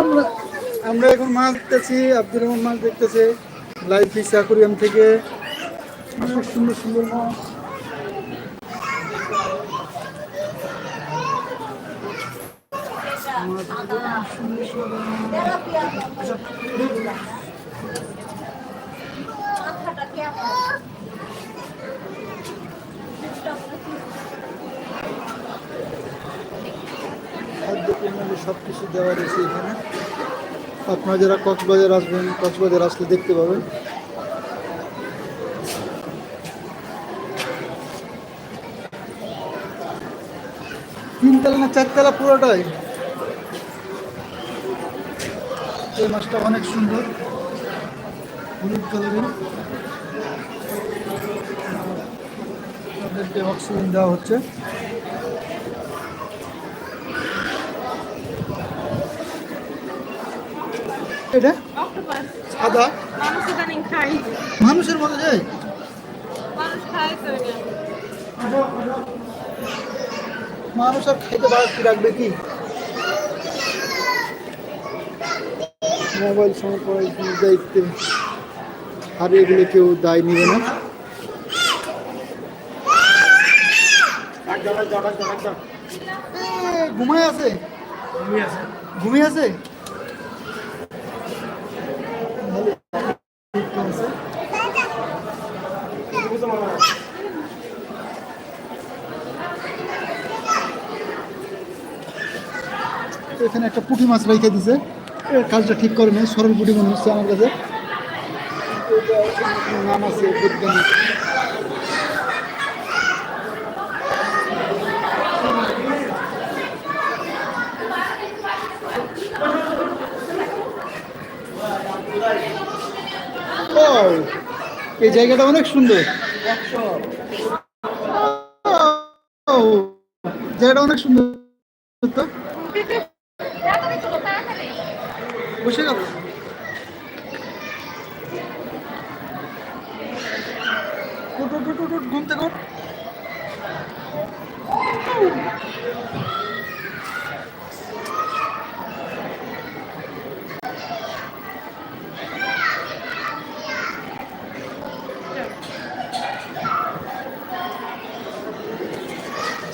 আমরা আমরা এখন মাছ দেখতেছি, আব্দুর রহমান মাছ দেখতেছে, লাইভ ফিস অ্যাকুরিয়াম থেকে। সুন্দর সুন্দর মাছ। সুন্দর সুন্দর সব কিছু দেওয়া রয়েছে এখানে। আপনারা যারা কক্সবাজার আসবেন, কক্সবাজার আসলে দেখতে পাবেন। তিনতলা না চারতলা পুরোটাই? এই মাছটা অনেক সুন্দর। হলুদ কালারের। তাদেরকে অক্সিজেন দেওয়া হচ্ছে। এটা? সাদা? মানুষের মতো যায় মানুষ খায় তো এটা। মানুষ আর খাইতে বাড়াতে রাখবে কি? মোবাইল সময় দায়িত্বে আর এগুলো কেউ দায় নিবে না। এ, ঘুমায় আছে। ঘুমিয়ে আছে? এখানে একটা পুঁটি মাছ রেখে দিছে। এর কাজটা ঠিক করে নেই, সরল পুঁটি মনে হচ্ছে আমার কাছে। এই জায়গাটা অনেক সুন্দর। জায়গাটা অনেক সুন্দর। তো বসে গেল। উঠ, উঠ, উঠ, উঠ, উঠ, ঘুম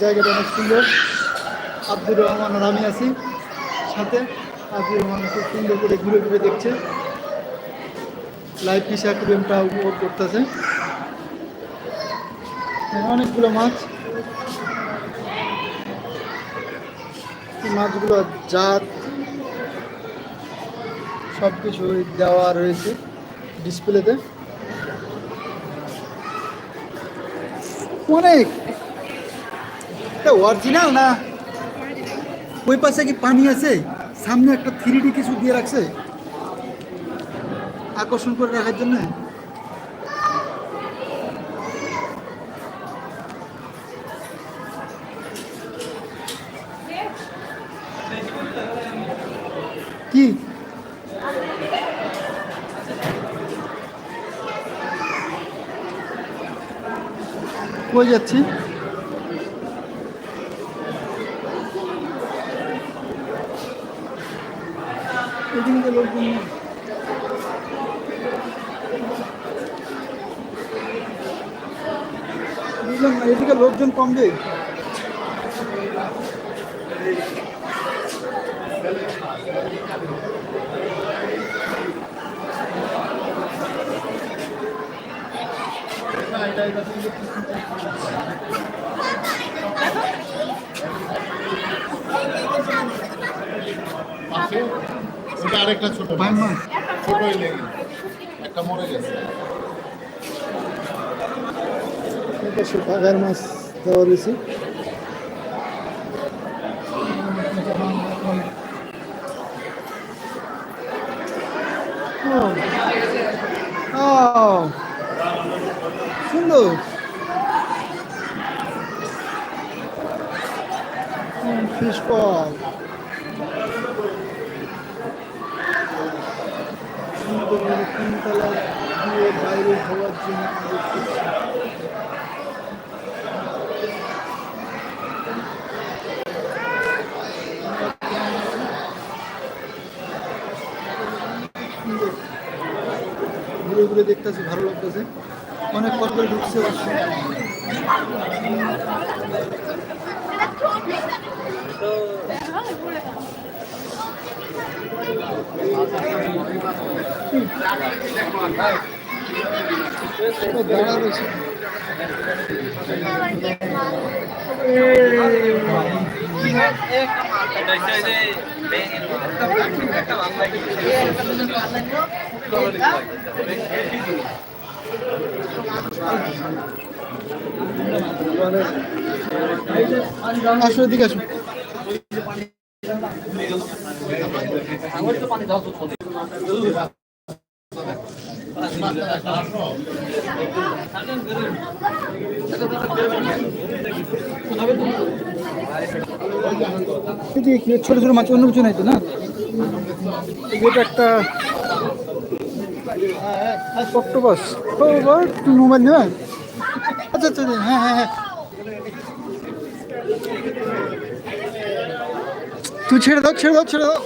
জায়গাটা অনেক সুন্দর। আব্দুর রহমান আর আমি আছি সাথে। আব্দুর রহমান খুব সুন্দর করে ঘুরে ঘুরে দেখছে। লাইফ ফিস অ্যাকুরিয়ামটা উপভোগ করতেছে। অনেকগুলো মাছ। মাছগুলো জাত সব কিছু দেওয়া রয়েছে ডিসপ্লেতে। অনেক! অরিজিনাল না? ওই পাশে কি পানি আছে? সামনে একটা থ্রিডি কিছু দিয়ে রাখছে। আকর্ষণ করে রাখার জন্য। কি? কই যাচ্ছি? এদিকে লোকজন নেই। বুঝলাম না এদিকে লোকজন কম যে পাশে ওটা আরেকটা ছোট মাছ। মাছ। ছোটই লেগে। একটা মরে গেছে। এটা মাছ দেওয়া রয়েছে। সুন্দর। ফিশ সুন্দর মানে তিনতলা দিয়ে বাইরে হওয়ার জন্য ঘুরে ঘুরে দেখতেছি, ভালো লাগতেছে। অনেক কষ্ট ঢুকছে তো দাঁড়া রয়েছে আসো এদিকে আসো। এই যে কি ছোট ছোট মাছ অন্য কিছু নাই তো না? এটা একটা অক্টোপাস। ও মোবাইল নেবেন আচ্ছা আচ্ছা আচ্ছা, হ্যাঁ হ্যাঁ হ্যাঁ। তুই ছেড়ে দাও ছেড়ে দাও ছেড়ে দাও।